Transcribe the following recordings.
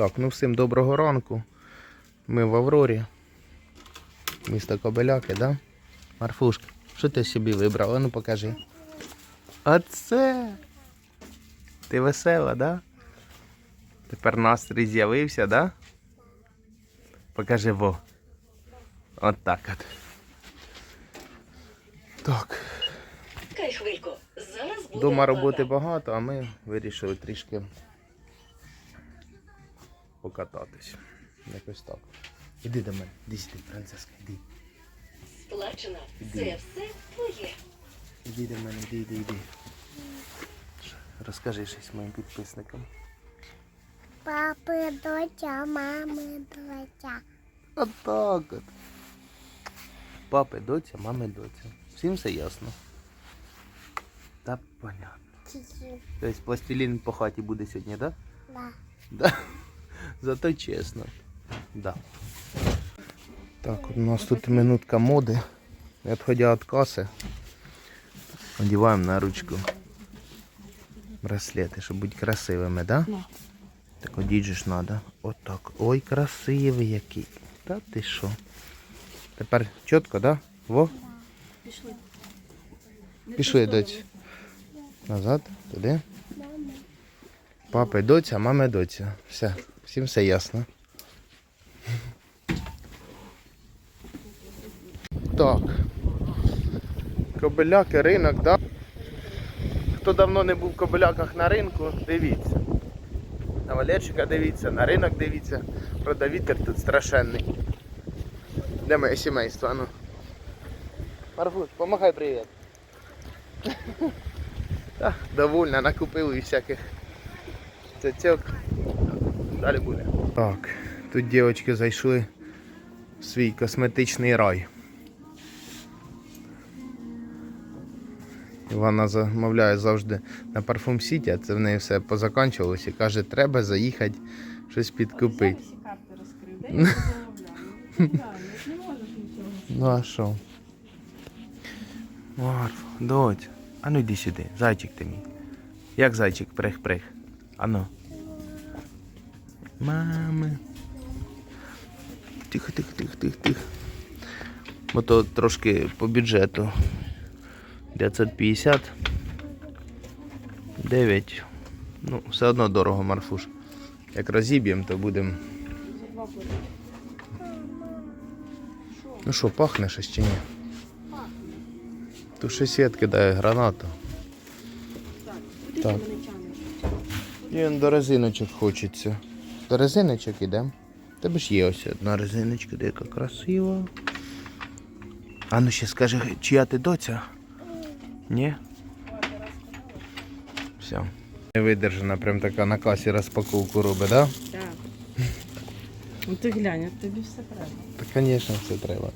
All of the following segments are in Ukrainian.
Так, ну всім доброго ранку. Ми в Аврорі. Місто Кобеляки, да? Марфушка, що ти собі вибрала? Ну покажи. Оце. Ти весела, да? Тепер настрій з'явився, да? Покажи во. От так от. Так. Дома роботи багато, а ми вирішили трішки покататись. Якось так. Іди до мене, іди сюди, Франциска, іди. Сплачено. Іди. Це все твоє. Іди до мене, іди, іди, іди. Розкажи щось моїм підписникам. Папи, доча, мами, доча. Отак от. Папи, доця, мами, доця. Всім все ясно. Та понятно. Тобто пластилін по хаті буде сьогодні, так? Да. Да. Зато чесно. Да. Так, от у нас тут минутка моди. Не відходя від каси, одягаємо на ручку браслети, щоб бути красивими, да? Так одіть же ж треба. Отак. Ой, красивий який. Та ти що? Тепер чітко, да? Во? Пішли. Пішли, доць. Назад, туди. Папа доця, мама доця. Все, всім все ясно. Так. Кобиляки, ринок, да? Хто давно не був в кобиляках на ринку, дивіться. На Валерчика дивіться, на ринок дивіться. Правда, вітер тут страшенний. Де моє сімейство? Ану. Марфуш, помахай привіт. Та, довольна, накупили всяких цяцьок. Далі буде. Так, тут дівчатки зайшли в свій косметичний рай. Вона замовляє завжди на парфум Сіті, а це в неї все позаканчувалося. Каже, треба заїхати щось підкупити. Всі карти розкрив, де я замовляю? Ну. Ну а що? Марф, доць, а ну йди сюди, зайчик ти мій. Як зайчик прих-прих? Ану. Мами. Тихо, тихо, тихо, тихо, тихо. Бо то трошки по бюджету. 950. 9. Ну, все одно дорого, Марфуш. Як розіб'ємо, то будемо. Ну що, пахне щось чи ні? Тут ще сіт кидає гранату. Так, он до резиночок хочеться. До резиночок ідемо. Тебе ж є ось одна резиночка, деяка красива. А ну ще скажи, чия ти доця? Ні? Все. Не видержана, прям така на касі розпаковку робить, да? Так. Ну ти глянь, от тобі все треба. Та, звісно, все треба.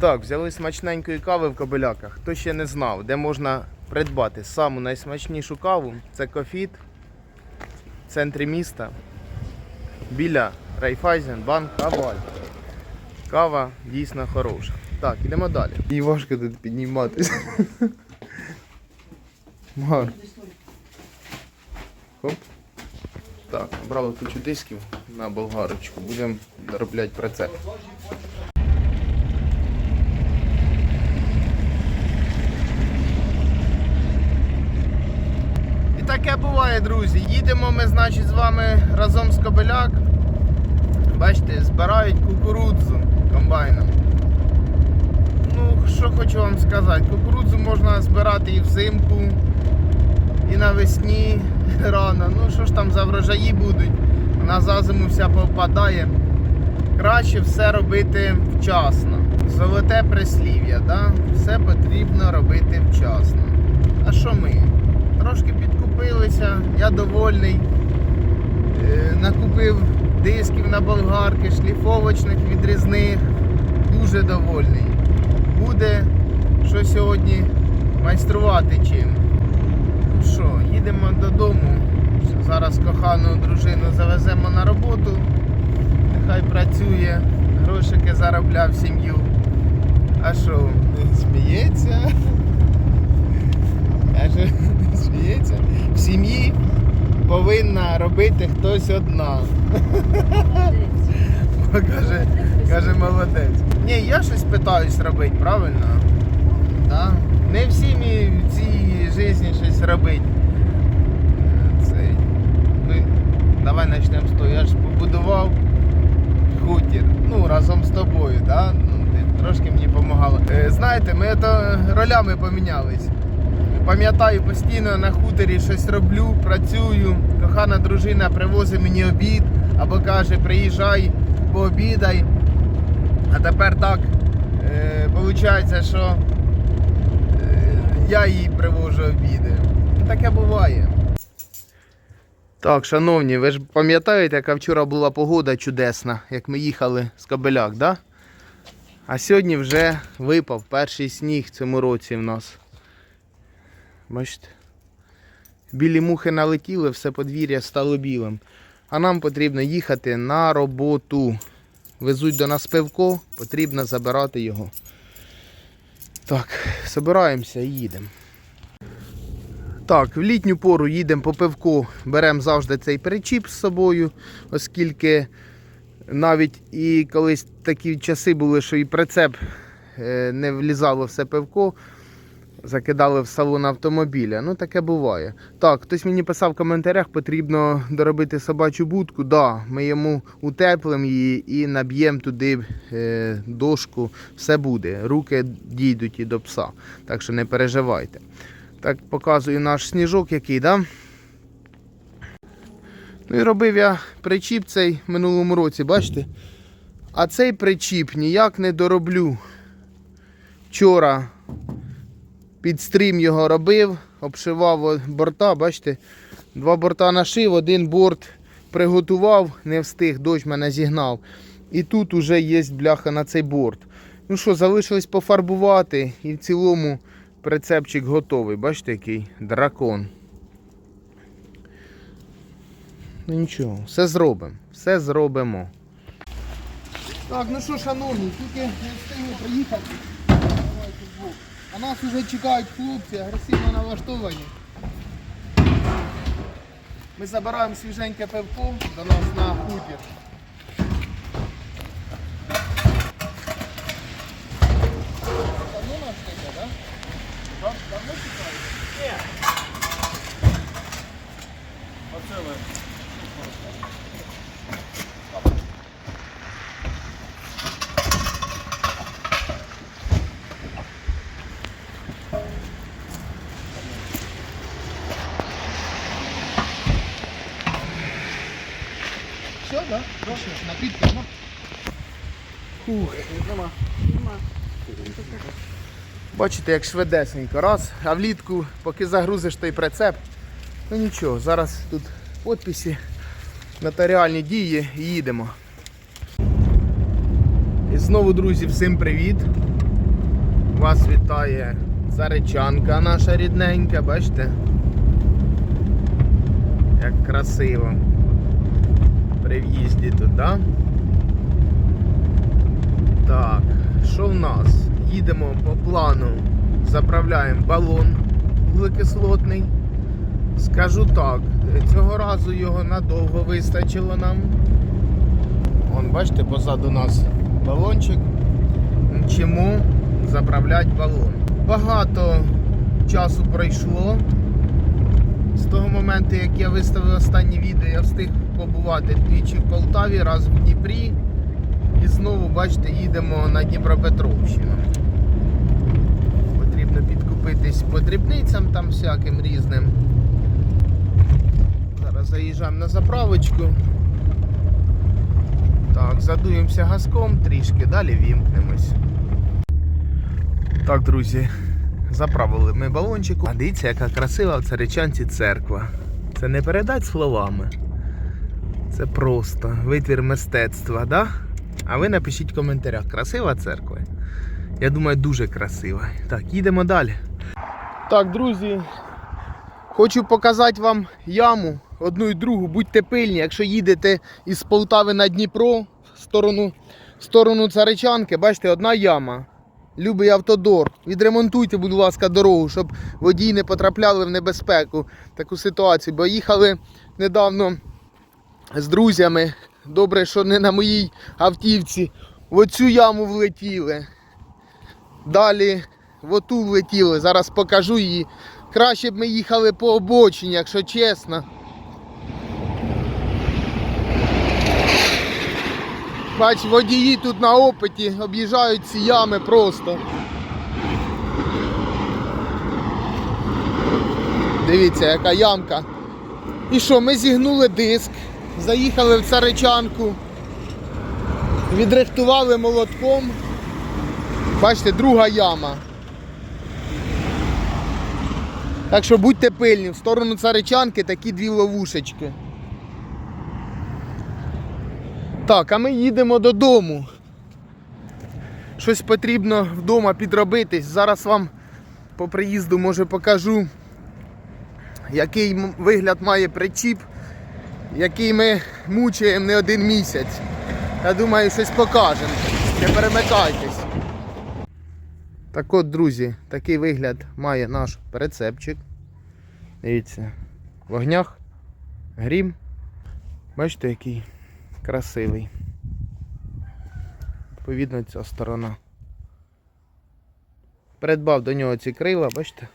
Так, взяли смачненької кави в кобиляках. Хто ще не знав, де можна придбати саму найсмачнішу каву, це кофіт в центрі міста біля Райфайзен банк Аваль. Кава дійсно хороша. Так, ідемо далі. І важко тут підніматися. Мар. Хоп. Так, брали кучу дисків на болгарочку. Будемо доробляти прицеп. Таке буває, друзі. Їдемо ми, значить, з вами разом з Кобиляк. Бачите, збирають кукурудзу комбайном. Ну, що хочу вам сказати, кукурудзу можна збирати і взимку, і навесні рано. Ну що ж там за врожаї будуть, вона за зиму вся повпадає. Краще все робити вчасно. Золоте прислів'я, да? все потрібно робити вчасно. А що ми? Трошки підкупилися, я довольний. Е, накупив дисків на болгарки, шліфовочних відрізних. Дуже довольний. Буде що сьогодні майструвати чим. Ну що, їдемо додому. Зараз кохану дружину завеземо на роботу. Нехай працює, грошики заробляв сім'ю. А що, сміється? Каже, сміється. В сім'ї повинна робити хтось одна. Каже, каже, молодець. Ні, я щось питаюсь робити, правильно? Да? Не всі мені в цій житті щось робити. Це... Ну, давай почнемо з того. Я ж побудував хутір. Ну, разом з тобою, да? Ну, ти трошки мені допомагала. Е, знаєте, ми то ролями помінялись. Пам'ятаю, постійно на хуторі щось роблю, працюю. Кохана дружина привозить мені обід або каже, приїжджай, пообідай. А тепер так е, виходить, що е, я їй привожу обіди. Таке буває. Так, шановні, ви ж пам'ятаєте, яка вчора була погода чудесна, як ми їхали з Кобеляк, да? А сьогодні вже випав перший сніг цьому році в нас. Бачите? Білі мухи налетіли, все подвір'я стало білим. А нам потрібно їхати на роботу. Везуть до нас пивко, потрібно забирати його. Так, збираємося і їдемо. Так, в літню пору їдемо по пивку, беремо завжди цей причіп з собою, оскільки навіть і колись такі часи були, що і прицеп е, не влізало все пивко, закидали в салон автомобіля. Ну, таке буває. Так, хтось мені писав в коментарях, потрібно доробити собачу будку. Да, ми йому утеплимо її і наб'ємо туди е, дошку. Все буде. Руки дійдуть і до пса. Так що не переживайте. Так, показую наш сніжок який, да? Ну і робив я причіп цей минулому році, бачите? А цей причіп ніяк не дороблю. Вчора під стрім його робив, обшивав борта, бачите? Два борта нашив, один борт приготував, не встиг, дощ мене зігнав. І тут уже є бляха на цей борт. Ну що, залишилось пофарбувати і в цілому прицепчик готовий. Бачите, який дракон. Ну нічого, все зробимо. Все зробимо. Так, ну що, шановні, тільки не встигли приїхати. Давайте. А нас вже чекають хлопці, агресивно налаштовані. Ми забираємо свіженьке пивко до нас на хутір. Да? Прошу, напитки, ну. Фух. Нема. Бачите, як швидесенько. Раз, а влітку, поки загрузиш той прицеп, ну нічого, зараз тут підписи, нотаріальні дії і їдемо. І знову, друзі, всім привіт. Вас вітає царичанка наша рідненька, бачите? Як красиво. При в'їзді туди. Так, що в нас? Їдемо по плану, заправляємо балон вуглекислотний. Скажу так, цього разу його надовго вистачило нам. Вон, бачите, позаду нас балончик. Чому заправляти балон? Багато часу пройшло. З того моменту, як я виставив останнє відео, я встиг побувати двічі в Полтаві, раз в Дніпрі. І знову, бачите, їдемо на Дніпропетровщину. Потрібно підкупитись по дрібницям там всяким різним. Зараз заїжджаємо на заправочку. Так, задуємося газком трішки, далі вімкнемось. Так, друзі, заправили ми балончику. А дивіться, яка красива в Царичанці церква. Це не передать словами. Це просто витвір мистецтва, да? А ви напишіть в коментарях, красива церква? Я думаю, дуже красива. Так, їдемо далі. Так, друзі, хочу показати вам яму одну і другу. Будьте пильні, якщо їдете із Полтави на Дніпро в сторону, в сторону Царичанки, бачите, одна яма. Любий автодор, відремонтуйте, будь ласка, дорогу, щоб водії не потрапляли в небезпеку, таку ситуацію. Бо їхали недавно з друзями. Добре, що не на моїй автівці. В оцю яму влетіли. Далі в оту влетіли. Зараз покажу її. Краще б ми їхали по обочині, якщо чесно. Бач, водії тут на опиті об'їжджають ці ями просто. Дивіться, яка ямка. І що, ми зігнули диск, заїхали в царичанку, відрихтували молотком. Бачите, друга яма. Так що будьте пильні, в сторону царичанки такі дві ловушечки. Так, а ми їдемо додому. Щось потрібно вдома підробитись. Зараз вам по приїзду може покажу, який вигляд має причіп, який ми мучаємо не один місяць. Я думаю, щось покажемо. Не перемикайтесь. Так от, друзі, такий вигляд має наш прицепчик. Дивіться, в огнях, грім. Бачите, який красивий. Відповідно, ця сторона. Придбав до нього ці крила, бачите?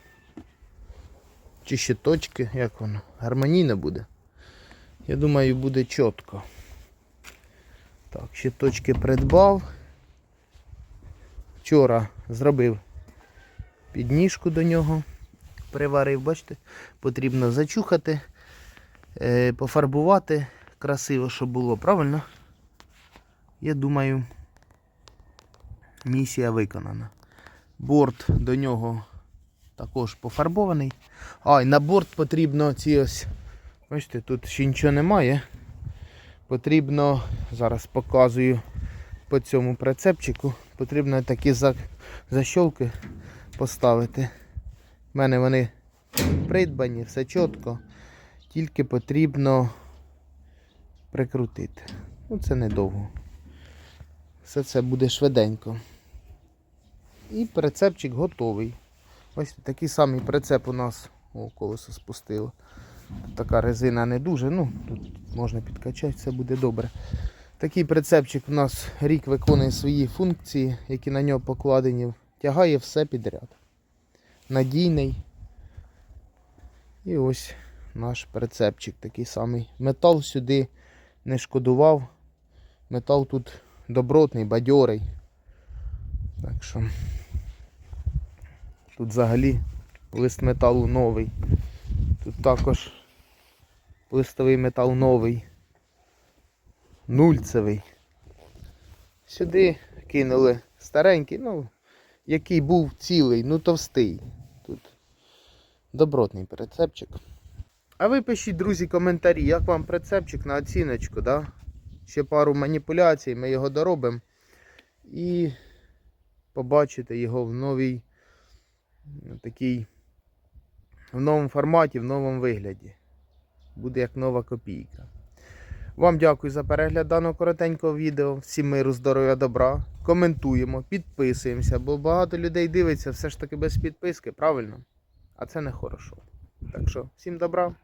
Чи щиточки, як воно? Гармонійне буде. Я думаю, буде чітко. Так, щиточки придбав. Вчора зробив підніжку до нього, приварив, бачите, потрібно зачухати, е, пофарбувати красиво, щоб було, правильно? Я думаю, місія виконана. Борт до нього також пофарбований. А, і на борт потрібно ці ось. Бачите, тут ще нічого немає. Потрібно, зараз показую по цьому прицепчику, потрібно такі защолки поставити. У мене вони придбані, все чітко. Тільки потрібно прикрутити. Ну, це недовго. Все це буде швиденько. І прицепчик готовий. Ось такий самий прицеп у нас о, колесо спустило. Така резина не дуже, ну тут можна підкачати, все буде добре. Такий прицепчик у нас рік виконує свої функції, які на нього покладені. Тягає все підряд. Надійний. І ось наш прицепчик такий самий. Метал сюди не шкодував. Метал тут добротний, бадьорий. Так що тут взагалі лист металу новий. Тут також листовий метал новий. Нульцевий. Сюди кинули старенький, ну, який був цілий, ну товстий. Тут добротний прицепчик. А ви пишіть, друзі, коментарі, як вам прицепчик на оціночку, да? Ще пару маніпуляцій, ми його доробимо. І побачите його в новій такій, в новому форматі, в новому вигляді. Буде як нова копійка. Вам дякую за перегляд даного коротенького відео. Всім миру, здоров'я, добра. Коментуємо, підписуємося, бо багато людей дивиться все ж таки без підписки, правильно? А це не хорошо. Так що, всім добра.